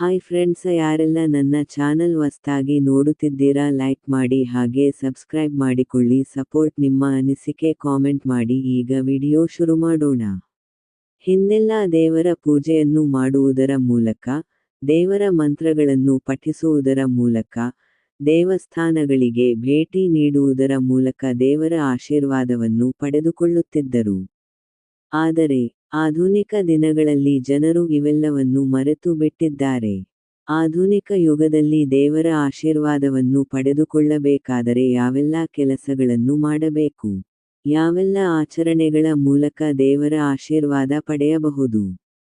Hi friends ಯಾರೆಲ್ಲ ನನ್ನ channel ಹೊಸ್ತಾಗಿ ನೋಡುತ್ತಿದ್ದೀರಾ ಲೈಕ್ ಮಾಡಿ ಹಾಗೆ ಸಬ್ಸ್ಕ್ರೈಬ್ ಮಾಡಿಕೊಳ್ಳಿ ಸಪೋರ್ಟ್ ನಿಮ್ಮ ಅನಿಸಿಕೆ ಕಾಮೆಂಟ್ ಮಾಡಿ, ಈಗ ವಿಡಿಯೋ ಶುರು ಮಾಡೋಣ. ಹಿಂದೆಲ್ಲ ದೇವರ ಪೂಜೆಯನ್ನು ಮಾಡುವುದರ ಮೂಲಕ, ದೇವರ ಮಂತ್ರಗಳನ್ನು ಪಠಿಸುವುದರ ಮೂಲಕ, ದೇವಸ್ಥಾನಗಳಿಗೆ ಭೇಟಿ ನೀಡುವುದರ ಮೂಲಕ ದೇವರ ಆಶೀರ್ವಾದವನ್ನು ಪಡೆದುಕೊಳ್ಳುತ್ತಿದ್ದರು. ಆದರೆ ಆಧುನಿಕ ದಿನಗಳಲ್ಲಿ ಜನರು ಇವೆಲ್ಲವನ್ನು ಮರೆತು ಬಿಟ್ಟಿದ್ದಾರೆ. ಆಧುನಿಕ ಯುಗದಲ್ಲಿ ದೇವರ ಆಶೀರ್ವಾದವನ್ನು ಪಡೆದುಕೊಳ್ಳಬೇಕಾದರೆ ಯಾವೆಲ್ಲ ಕೆಲಸಗಳನ್ನು ಮಾಡಬೇಕು? ಯಾವೆಲ್ಲ ಆಚರಣೆಗಳ ಮೂಲಕ ದೇವರ ಆಶೀರ್ವಾದ ಪಡೆಯಬಹುದು?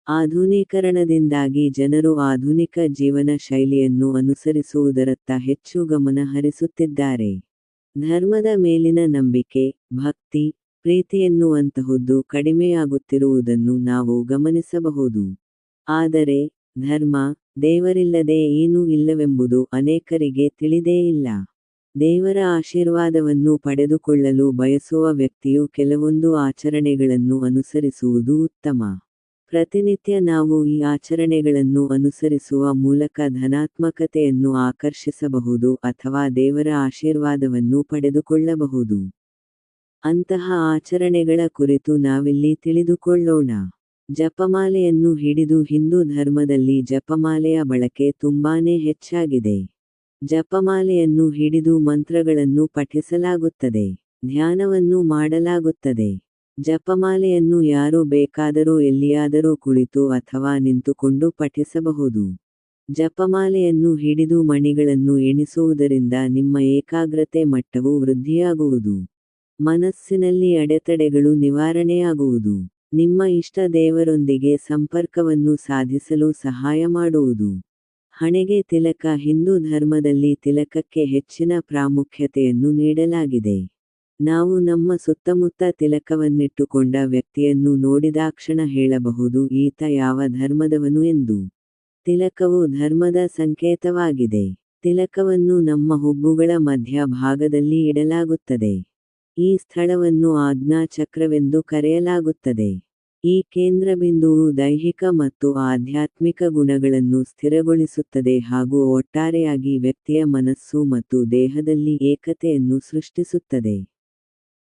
ಆಧುನೀಕರಣದಿಂದಾಗಿ ಜನರು ಆಧುನಿಕ ಜೀವನ ಶೈಲಿಯನ್ನು ಅನುಸರಿಸುವುದರತ್ತ ಹೆಚ್ಚು ಗಮನ ಹರಿಸುತ್ತಿದ್ದಾರೆ ಧರ್ಮದ ಮೇಲಿನ ನಂಬಿಕೆ, ಭಕ್ತಿ ಪ್ರೀತಿಯೆನ್ನುವಂತಹುದು ಕಡಿಮೆಯಾಗುತ್ತಿರುವುದನ್ನು ನಾವು ಗಮನಿಸಬಹುದು. ಆದರೆ, ಧರ್ಮ, ದೇವರಿಲ್ಲದೆ ಏನೂ ಇಲ್ಲವೆಂಬುದು ಅನೇಕರಿಗೆ ತಿಳಿದೇ ಇಲ್ಲ. ದೇವರ ಆಶೀರ್ವಾದವನ್ನು ಪಡೆದುಕೊಳ್ಳಲು ಬಯಸುವ ವ್ಯಕ್ತಿಯು ಕೆಲವೊಂದು ಆಚರಣೆಗಳನ್ನು ಅನುಸರಿಸುವುದು ಉತ್ತಮ. ಪ್ರತಿನಿತ್ಯ ನಾವು ಈ ಆಚರಣೆಗಳನ್ನು ಅನುಸರಿಸುವ ಮೂಲಕ ಧನಾತ್ಮಕತೆಯನ್ನು ಆಕರ್ಷಿಸಬಹುದು ಅಥವಾ ದೇವರ ಆಶೀರ್ವಾದವನ್ನು ಪಡೆದುಕೊಳ್ಳಬಹುದು. ಅಂತಹ ಆಚರಣೆಗಳ ಕುರಿತು ನಾವಿಲ್ಲಿ ತಿಳಿದುಕೊಳ್ಳೋಣ. ಜಪಮಾಲೆಯನ್ನು ಹಿಡಿದು ಹಿಂದೂ ಧರ್ಮದಲ್ಲಿ ಜಪಮಾಲೆಯ ಬಳಕೆ ತುಂಬಾನೇ ಹೆಚ್ಚಾಗಿದೆ. ಜಪಮಾಲೆಯನ್ನು ಹಿಡಿದು ಮಂತ್ರಗಳನ್ನು ಪಠಿಸಲಾಗುತ್ತದೆ, ಧ್ಯಾನವನ್ನು ಮಾಡಲಾಗುತ್ತದೆ. ಜಪಮಾಲೆಯನ್ನು ಯಾರು ಬೇಕಾದರೂ ಎಲ್ಲಿಯಾದರೂ ಕುಳಿತು ಅಥವಾ ನಿಂತುಕೊಂಡು ಪಠಿಸಬಹುದು. ಜಪಮಾಲೆಯನ್ನು ಹಿಡಿದು ಮಣಿಗಳನ್ನು ಎಣಿಸುವುದರಿಂದ ನಿಮ್ಮ ಏಕಾಗ್ರತೆ ಮಟ್ಟವು ವೃದ್ಧಿಯಾಗುವುದು. ಮನಸ್ಸಿನಲ್ಲಿ ಅಡೆತಡೆಗಳು ನಿವಾರಣೆಯಾಗುವುದು. ನಿಮ್ಮ ಇಷ್ಟ ದೇವರೊಂದಿಗೆ ಸಂಪರ್ಕವನ್ನು ಸಾಧಿಸಲು ಸಹಾಯ ಮಾಡುವುದು. ಹಣೆಗೆ ತಿಲಕ, ಹಿಂದೂ ಧರ್ಮದಲ್ಲಿ ತಿಲಕಕ್ಕೆ ಹೆಚ್ಚಿನ ಪ್ರಾಮುಖ್ಯತೆಯನ್ನು ನೀಡಲಾಗಿದೆ. ನಾವು ನಮ್ಮ ಸುತ್ತಮುತ್ತ ತಿಲಕವನ್ನಿಟ್ಟುಕೊಂಡ ವ್ಯಕ್ತಿಯನ್ನು ನೋಡಿದಾಕ್ಷಣ ಹೇಳಬಹುದು, ಈತ ಯಾವ ಧರ್ಮದವನು ಎಂದು. ತಿಲಕವು ಧರ್ಮದ ಸಂಕೇತವಾಗಿದೆ. ತಿಲಕವನ್ನು ನಮ್ಮ ಹುಬ್ಬುಗಳ ಮಧ್ಯ ಭಾಗದಲ್ಲಿ ಇಡಲಾಗುತ್ತದೆ. ಈ ಸ್ಥಳವನ್ನು ಆಜ್ಞಾಚಕ್ರವೆಂದು ಕರೆಯಲಾಗುತ್ತದೆ. ಈ ಕೇಂದ್ರಬಿಂದುವು ದೈಹಿಕ ಮತ್ತು ಆಧ್ಯಾತ್ಮಿಕ ಗುಣಗಳನ್ನು ಸ್ಥಿರಗೊಳಿಸುತ್ತದೆ ಹಾಗೂ ಒಟ್ಟಾರೆಯಾಗಿ ವ್ಯಕ್ತಿಯ ಮನಸ್ಸು ಮತ್ತು ದೇಹದಲ್ಲಿ ಏಕತೆಯನ್ನು ಸೃಷ್ಟಿಸುತ್ತದೆ.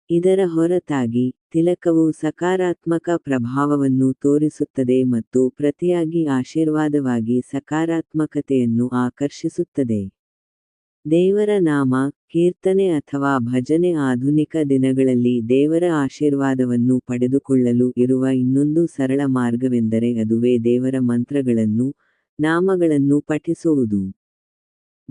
ಇದರ ಹೊರತಾಗಿ, ತಿಲಕವು ಸಕಾರಾತ್ಮಕ ಪ್ರಭಾವವನ್ನು ತೋರಿಸುತ್ತದೆ ಮತ್ತು ಪ್ರತಿಯಾಗಿ ಆಶೀರ್ವಾದವಾಗಿ ಸಕಾರಾತ್ಮಕತೆಯನ್ನು ಆಕರ್ಷಿಸುತ್ತದೆ. ದೇವರ ನಾಮ ಕೀರ್ತನೆ ಅಥವಾ ಭಜನೆ ಆಧುನಿಕ ದಿನಗಳಲ್ಲಿ ದೇವರ ಆಶೀರ್ವಾದವನ್ನು ಪಡೆದುಕೊಳ್ಳಲು ಇರುವ ಇನ್ನೊಂದು ಸರಳ ಮಾರ್ಗವೆಂದರೆ ಅದುವೇ ದೇವರ ಮಂತ್ರಗಳನ್ನು, ನಾಮಗಳನ್ನು ಪಠಿಸುವುದು.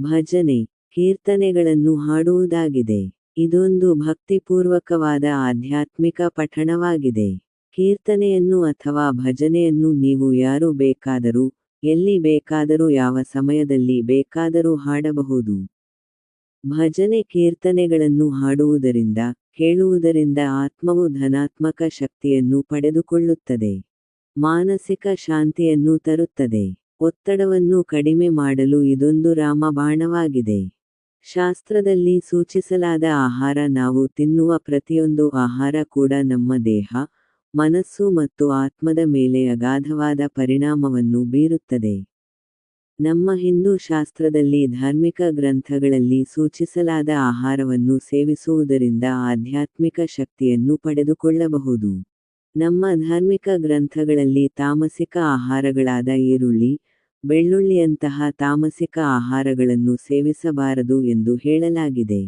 ಭಜನೆ, ಕೀರ್ತನೆಗಳನ್ನು ಹಾಡುವುದಾಗಿದೆ. ಇದೊಂದು ಭಕ್ತಿಪೂರ್ವಕವಾದ ಆಧ್ಯಾತ್ಮಿಕ ಪಠಣವಾಗಿದೆ. ಕೀರ್ತನೆಯನ್ನು ಅಥವಾ ಭಜನೆಯನ್ನು ನೀವು ಯಾರು ಬೇಕಾದರೂ, ಎಲ್ಲಿ ಬೇಕಾದರೂ, ಯಾವ ಸಮಯದಲ್ಲಿ ಬೇಕಾದರೂ ಹಾಡಬಹುದು. ಭಜನೆ ಕೀರ್ತನೆಗಳನ್ನು ಹಾಡುವುದರಿಂದ, ಕೇಳುವುದರಿಂದ ಆತ್ಮವು ಧನಾತ್ಮಕ ಶಕ್ತಿಯನ್ನು ಪಡೆದುಕೊಳ್ಳುತ್ತದೆ. ಮಾನಸಿಕ ಶಾಂತಿಯನ್ನು ತರುತ್ತದೆ. ಒತ್ತಡವನ್ನು ಕಡಿಮೆ ಮಾಡಲು ಇದೊಂದು ರಾಮಬಾಣವಾಗಿದೆ. ಶಾಸ್ತ್ರದಲ್ಲಿ ಸೂಚಿಸಲಾದ ಆಹಾರ ನಾವು ತಿನ್ನುವ ಪ್ರತಿಯೊಂದು ಆಹಾರ ಕೂಡ ನಮ್ಮ ದೇಹ, ಮನಸ್ಸು ಮತ್ತು ಆತ್ಮದ ಮೇಲೆ ಅಗಾಧವಾದ ಪರಿಣಾಮವನ್ನು ಬೀರುತ್ತದೆ. ನಮ್ಮ ಹಿಂದೂ ಶಾಸ್ತ್ರದಲ್ಲಿ ಧಾರ್ಮಿಕ ಗ್ರಂಥಗಳಲ್ಲಿ ಸೂಚಿಸಲಾದ ಆಹಾರವನ್ನು ಸೇವಿಸುವುದರಿಂದ ಆಧ್ಯಾತ್ಮಿಕ ಶಕ್ತಿಯನ್ನು ಪಡೆದುಕೊಳ್ಳಬಹುದು. ನಮ್ಮ ಧಾರ್ಮಿಕ ಗ್ರಂಥಗಳಲ್ಲಿ ತಾಮಸಿಕ ಆಹಾರಗಳಾದ ಈರುಳ್ಳಿ, ಬೆಳ್ಳುಳ್ಳಿಯಂತಹ ತಾಮಸಿಕ ಆಹಾರಗಳನ್ನು ಸೇವಿಸಬಾರದು ಎಂದು ಹೇಳಲಾಗಿದೆ.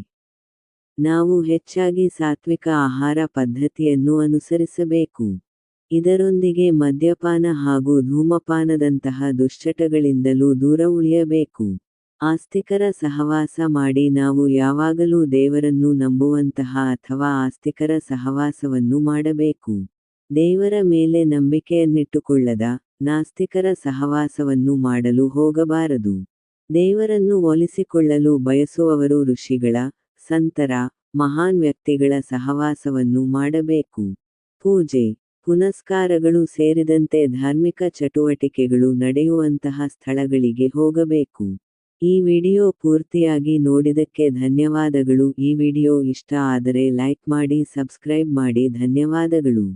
ನಾವು ಹೆಚ್ಚಾಗಿ ಸಾತ್ವಿಕ ಆಹಾರ ಪದ್ಧತಿಯನ್ನು ಅನುಸರಿಸಬೇಕು. ಇದರೊಂದಿಗೆ ಮದ್ಯಪಾನ ಹಾಗೂ ಧೂಮಪಾನದಂತಹ ದುಶ್ಚಟಗಳಿಂದಲೂ ದೂರ ಉಳಿಯಬೇಕು. ಆಸ್ತಿಕರ ಸಹವಾಸ ಮಾಡಿ ನಾವು ಯಾವಾಗಲೂ ದೇವರನ್ನು ನಂಬುವಂತಹ ಅಥವಾ ಆಸ್ತಿಕರ ಸಹವಾಸವನ್ನು ಮಾಡಬೇಕು. ದೇವರ ಮೇಲೆ ನಂಬಿಕೆಯನ್ನಿಟ್ಟುಕೊಳ್ಳದ, ನಾಸ್ತಿಕರ ಸಹವಾಸವನ್ನು ಮಾಡಲು ಹೋಗಬಾರದು. ದೇವರನ್ನು ಒಲಿಸಿಕೊಳ್ಳಲು ಬಯಸುವವರು ಋಷಿಗಳ, ಸಂತರ, ಮಹಾನ್ ವ್ಯಕ್ತಿಗಳ ಸಹವಾಸವನ್ನು ಮಾಡಬೇಕು. ಪೂಜೆ. ಪುನಸ್ಕಾರಗಳು ಸೇರಿದಂತೆ ಧಾರ್ಮಿಕ ಚಟುವಟಿಕೆಗಳು ನಡೆಯುವಂತಹ ಸ್ಥಳಗಳಿಗೆ ಹೋಗಬೇಕು. ಈ ವಿಡಿಯೋ ಪೂರ್ತಿಯಾಗಿ ನೋಡಿದಕ್ಕೆ ಧನ್ಯವಾದಗಳು. ಈ ವಿಡಿಯೋ ಇಷ್ಟ ಆದರೆ ಲೈಕ್ ಮಾಡಿ, ಸಬ್ಸ್ಕ್ರೈಬ್ ಮಾಡಿ. ಧನ್ಯವಾದಗಳು.